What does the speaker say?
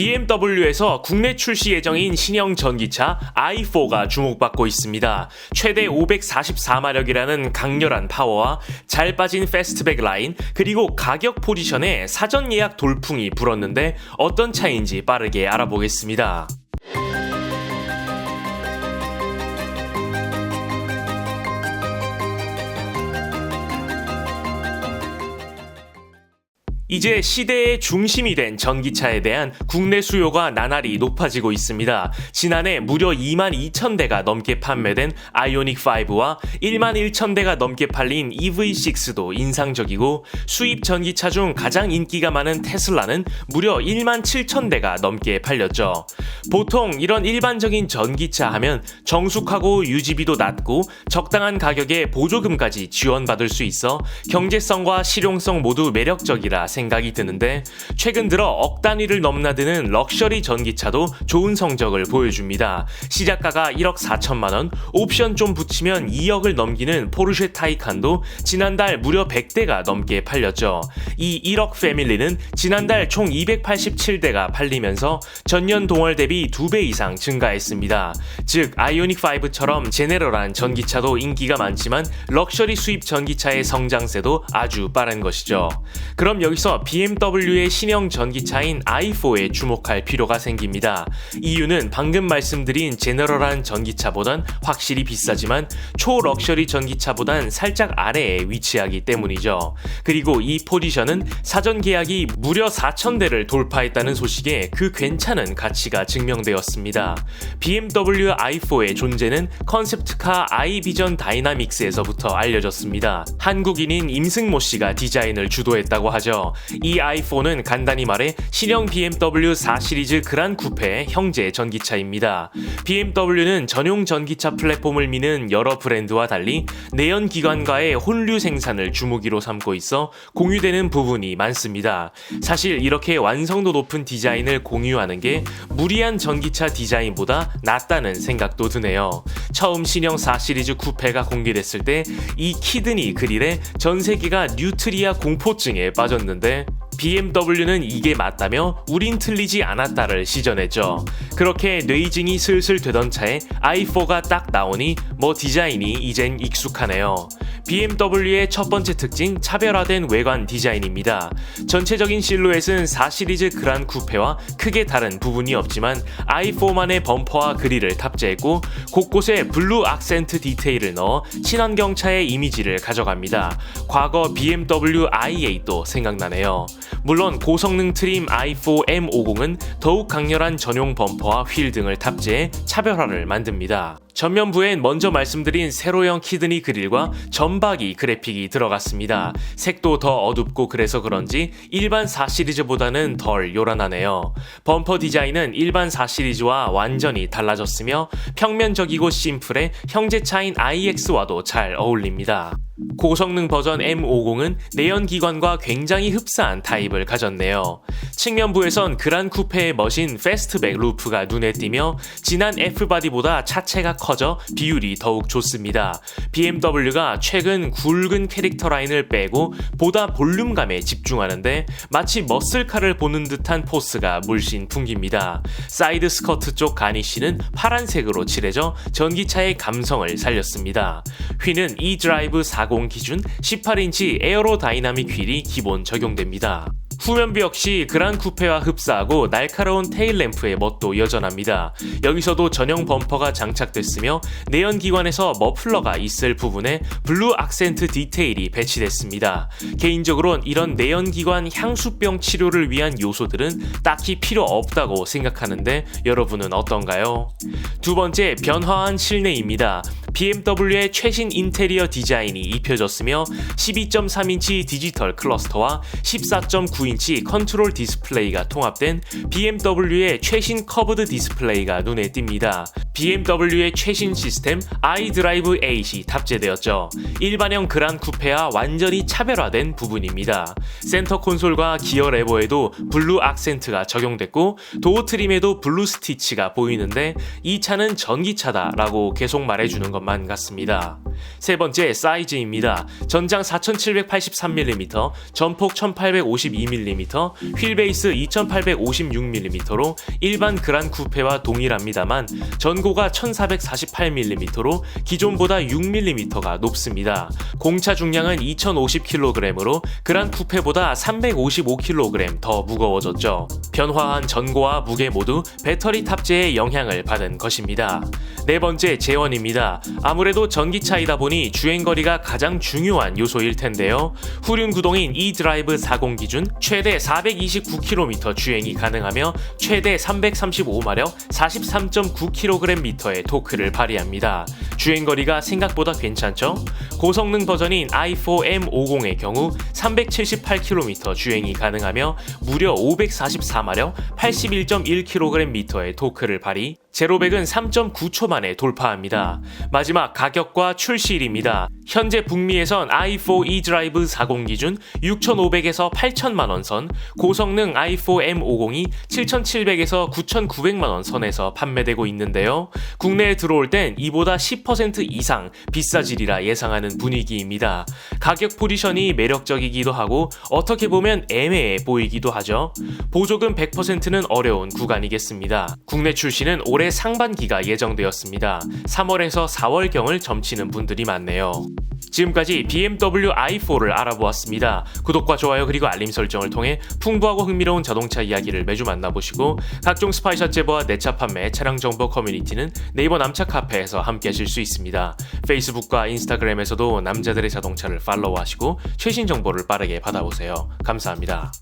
BMW에서 국내 출시 예정인 신형 전기차 i4가 주목받고 있습니다. 최대 544마력이라는 강렬한 파워와 잘 빠진 패스트백 라인, 그리고 가격 포지션에 사전 예약 돌풍이 불었는데 어떤 차인지 빠르게 알아보겠습니다. 이제 시대의 중심이 된 전기차에 대한 국내 수요가 나날이 높아지고 있습니다. 지난해 무려 2만 2천 대가 넘게 판매된 아이오닉 5와 1만 1천 대가 넘게 팔린 EV6도 인상적이고 수입 전기차 중 가장 인기가 많은 테슬라는 무려 1만 7천 대가 넘게 팔렸죠. 보통 이런 일반적인 전기차 하면 정숙하고 유지비도 낮고 적당한 가격에 보조금까지 지원받을 수 있어 경제성과 실용성 모두 매력적이라 생각합니다. 생각이 드는데 최근 들어 억 단위를 넘나드는 럭셔리 전기차도 좋은 성적을 보여줍니다. 시작가가 1억 4천만 원, 옵션 좀 붙이면 2억을 넘기는 포르쉐 타이칸도 지난달 무려 100대가 넘게 팔렸죠. 이 1억 패밀리는 지난달 총 287대가 팔리면서 전년 동월 대비 2배 이상 증가했습니다. 즉 아이오닉 5처럼 제네럴한 전기차도 인기가 많지만 럭셔리 수입 전기차의 성장세도 아주 빠른 것이죠. 그럼 여기서 여기서 BMW의 신형 전기차인 i4에 주목할 필요가 생깁니다. 이유는 방금 말씀드린 제너럴한 전기차보단 확실히 비싸지만 초럭셔리 전기차보단 살짝 아래에 위치하기 때문이죠. 그리고 이 포지션은 사전 계약이 무려 4,000대를 돌파했다는 소식에 그 괜찮은 가치가 증명되었습니다. BMW i4의 존재는 컨셉트카 i비전 다이나믹스에서부터 알려졌습니다. 한국인인 임승모 씨가 디자인을 주도했다고 하죠. 이 i4는 간단히 말해 신형 BMW 4 시리즈 그란 쿠페의 형제 전기차입니다. BMW는 전용 전기차 플랫폼을 미는 여러 브랜드와 달리 내연 기관과의 혼류 생산을 주무기로 삼고 있어 공유되는 부분이 많습니다. 사실 이렇게 완성도 높은 디자인을 공유하는 게 무리한 전기차 디자인보다 낫다는 생각도 드네요. 처음 신형 4 시리즈 쿠페가 공개됐을 때 이 키드니 그릴에 전 세계가 뉴트리아 공포증에 빠졌는데 있는데 BMW는 이게 맞다며 우린 틀리지 않았다를 시전했죠. 그렇게 뇌이징이 슬슬 되던 차에 i4가 딱 나오니 뭐 디자인이 이젠 익숙하네요. BMW의 첫 번째 특징 차별화된 외관 디자인입니다. 전체적인 실루엣은 4 시리즈 그란 쿠페와 크게 다른 부분이 없지만 i4만의 범퍼와 그릴을 탑재했고 곳곳에 블루 악센트 디테일을 넣어 친환경 차의 이미지를 가져갑니다. 과거 BMW i8도 생각나네요. 물론 고성능 트림 i4 M50은 더욱 강렬한 전용 범퍼와 휠 등을 탑재해 차별화를 만듭니다. 전면부엔 먼저 말씀드린 세로형 키드니 그릴과 점박이 그래픽이 들어갔습니다. 색도 더 어둡고 그래서 그런지 일반 4 시리즈보다는 덜 요란하네요. 범퍼 디자인은 일반 4 시리즈와 완전히 달라졌으며 평면적이고 심플해 형제차인 iX와도 잘 어울립니다. 고성능 버전 M50은 내연기관과 굉장히 흡사한 타입을 가졌네요. 측면부에선 그란 쿠페의 멋인 패스트백 루프가 눈에 띄며 진한 F바디보다 차체가 커져 비율이 더욱 좋습니다. BMW가 최근 굵은 캐릭터 라인을 빼고 보다 볼륨감에 집중하는데 마치 머슬카를 보는 듯한 포스가 물씬 풍깁니다. 사이드 스커트 쪽 가니쉬는 파란색으로 칠해져 전기차의 감성을 살렸습니다. 휠은 e드라이브 40 기준 18인치 에어로 다이나믹 휠이 기본 적용됩니다. 후면부 역시 그란 쿠페와 흡사하고 날카로운 테일 램프의 멋도 여전합니다. 여기서도 전용 범퍼가 장착됐으며 내연기관에서 머플러가 있을 부분에 블루 악센트 디테일이 배치됐습니다. 개인적으로는 이런 내연기관 향수병 치료를 위한 요소들은 딱히 필요 없다고 생각하는데 여러분은 어떤가요? 두 번째, 변화한 실내입니다. BMW의 최신 인테리어 디자인이 입혀졌으며 12.3인치 디지털 클러스터와 14.9인치 컨트롤 디스플레이가 통합된 BMW의 최신 커브드 디스플레이가 눈에 띕니다. BMW의 최신 시스템 iDrive 8이 탑재되었죠. 일반형 그란 쿠페와 완전히 차별화된 부분입니다. 센터 콘솔과 기어 레버에도 블루 악센트가 적용됐고 도어 트림에도 블루 스티치가 보이는데 이 차는 전기차다라고 계속 말해주는. 것만 같습니다. 세 번째 사이즈입니다. 전장 4783mm, 전폭 1852mm, 휠베이스 2856mm로 일반 그란 쿠페와 동일합니다만 전고 가 1448mm로 기존보다 6mm가 높습니다. 공차 중량은 2050kg으로 그란 쿠페보다 355kg 더 무거워졌죠. 변화한 전고와 무게 모두 배터리 탑재의 영향을 받은 것입니다. 네 번째 재원입니다. 아무래도 전기차이다 보니 주행거리가 가장 중요한 요소일 텐데요. 후륜 구동인 e드라이브 40 기준 최대 429km 주행이 가능하며 최대 335마력 43.9kgm의 토크를 발휘합니다. 주행거리가 생각보다 괜찮죠? 고성능 버전인 i4M50의 경우 378km 주행이 가능하며 무려 544마력 81.1kgm의 토크를 발휘 제로백은 3.9초 만에 돌파합니다. 마지막 가격과 출시일입니다. 현재 북미에선 i4 e드라이브 40 기준 6,500에서 8,000만원 선, 고성능 i4 M50이 7,700에서 9,900만원 선에서 판매되고 있는데요. 국내에 들어올 땐 이보다 10% 이상 비싸지리라 예상하는 분위기입니다. 가격 포지션이 매력적이기도 하고 어떻게 보면 애매해 보이기도 하죠. 보조금 100%는 어려운 구간이겠습니다. 국내 출시는 올해 상반기가 예정되었습니다. 3월에서 4월경을 점치는 분들이 많네요. 지금까지 BMW i4를 알아보았습니다. 구독과 좋아요 그리고 알림 설정을 통해 풍부하고 흥미로운 자동차 이야기를 매주 만나보시고 각종 스파이샷 제보와 내차 판매, 차량 정보 커뮤니티는 네이버 남차 카페에서 함께 하실 수 있습니다. 페이스북과 인스타그램에서도 남자들의 자동차를 팔로우하시고 최신 정보를 빠르게 받아보세요. 감사합니다.